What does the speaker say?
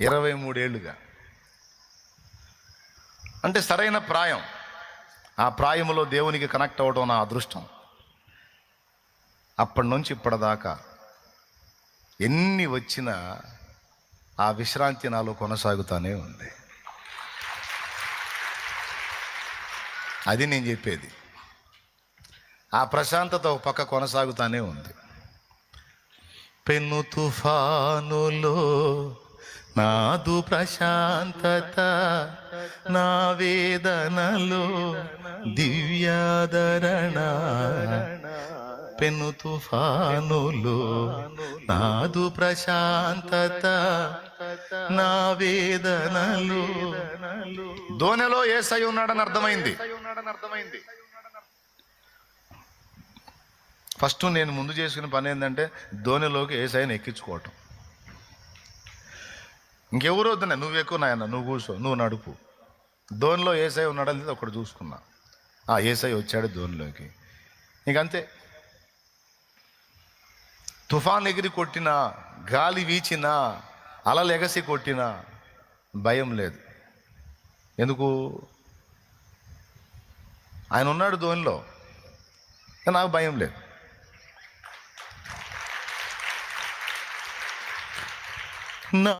ఇరవై మూడేళ్ళుగా. అంటే సరైన ప్రాయం. ఆ ప్రాయములో దేవునికి కనెక్ట్ అవ్వడం నా అదృష్టం. అప్పటి నుంచి ఇప్పటిదాకా ఎన్ని వచ్చినా ఆ విశ్రాంతి నాలో కొనసాగుతూనే ఉంది. అది నేను చెప్పేది. ఆ ప్రశాంతత ఒక పక్క కొనసాగుతానే ఉంది. పెను తుఫానులో నాదు ప్రశాంతత నా వేదనలో దివ్యాదరణ. పెను తుఫానులు నాదు ప్రశాంతత నా వేదనలు. దోనెలో ఏసై ఉన్నాడని అర్థమైంది. ఫస్ట్ నేను ముందు చేసుకునే పని ఏంటంటే ధోనిలోకి ఏసైని ఎక్కించుకోవటం. ఇంకెవరు వద్దున్నా నువ్వు ఎక్కువ నాయన నువ్వు కూర్చో నువ్వు నడుపు. ధోనిలో ఏసై ఉన్నాడా లేదా ఒకటి చూసుకున్నా. ఆ ఏసై వచ్చాడు ధోనిలోకి ఇంకంతే. తుఫాన్ ఎగిరి కొట్టినా గాలి వీచినా అలలు ఎగసి కొట్టినా భయం లేదు. ఎందుకు? ఆయన ఉన్నాడు ధోనిలో నాకు భయం లేదు. నా